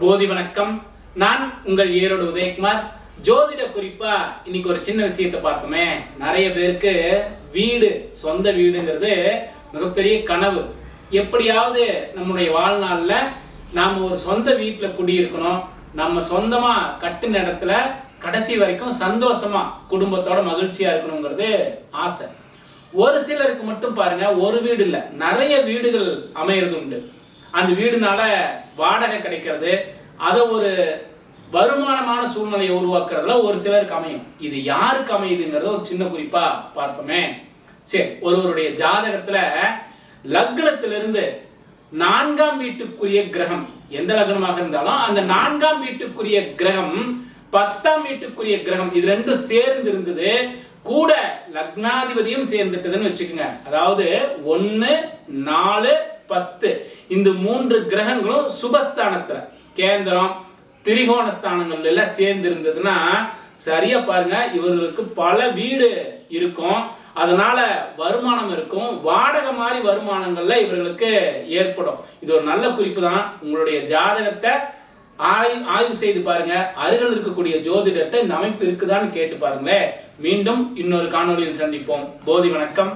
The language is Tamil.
போதி வணக்கம். நான் உங்கள் ஈரோடு உதயகுமார். ஜோதிட குறிப்பா இன்னைக்கு ஒரு சின்ன விஷயத்தை பார்ப்போமே. நிறைய பேருக்கு வீடு சொந்த வீடுங்கிறது மிகப்பெரிய கனவு. எப்படியாவது நம்முடைய வாழ்நாளில் நாம் ஒரு சொந்த வீட்டில் குடியிருக்கணும். நம்ம சொந்தமாக கட்டின இடத்துல கடைசி வரைக்கும் சந்தோஷமா குடும்பத்தோட மகிழ்ச்சியா இருக்கணுங்கிறது ஆசை. ஒரு சிலருக்கு மட்டும் பாருங்க ஒரு வீடு இல்லை நிறைய வீடுகள் அமையிறது உண்டு அந்த வீடுனால வாடகை கிடைக்கிறது அதை ஒரு வருமானமான சூழ்நிலையை உருவாக்குறதுல ஒரு சிலருக்கு அமையும். இது யாருக்கு அமையுதுங்கிறத ஒரு சின்ன குறிப்பா பார்ப்போமே. சரி ஒருவருடைய ஜாதகத்துல லக்னத்திலிருந்து நான்காம் வீட்டுக்குரிய கிரகம் எந்த லக்னமாக இருந்தாலும் அந்த நான்காம் வீட்டுக்குரிய கிரகம் பத்தாம் வீட்டுக்குரிய கிரகம் இது ரெண்டும் சேர்ந்து இருந்தது கூட லக்னாதிபதியும் சேர்ந்துட்டதுன்னு வச்சுக்கோங்க. அதாவது ஒன்று நாலு பத்து. இந்த மூன்று கிரகங்களும் சுபஸ்தானத்துல. கேந்திரம் திரிகோண ஸ்தானங்கள்ல எல்லாம் சேர்ந்து இருந்ததுன்னா சரியா பாருங்க இவர்களுக்கு பல வீடு இருக்கும். அதனால வருமானம் இருக்கும். வாடகை மாதிரி வருமானங்கள்ல இவர்களுக்கு ஏற்படும். இது ஒரு நல்ல குறிப்பு தான் உங்களுடைய ஜாதகத்தை ஆய் ஆய்வு செய்து பாருங்க. அருகில் இருக்கக்கூடிய ஜோதிடத்தை இந்த அமைப்பு இருக்குதான்னு கேட்டு பாருங்களேன். மீண்டும் இன்னொரு காணொளியில் சந்திப்போம். போதி வணக்கம்.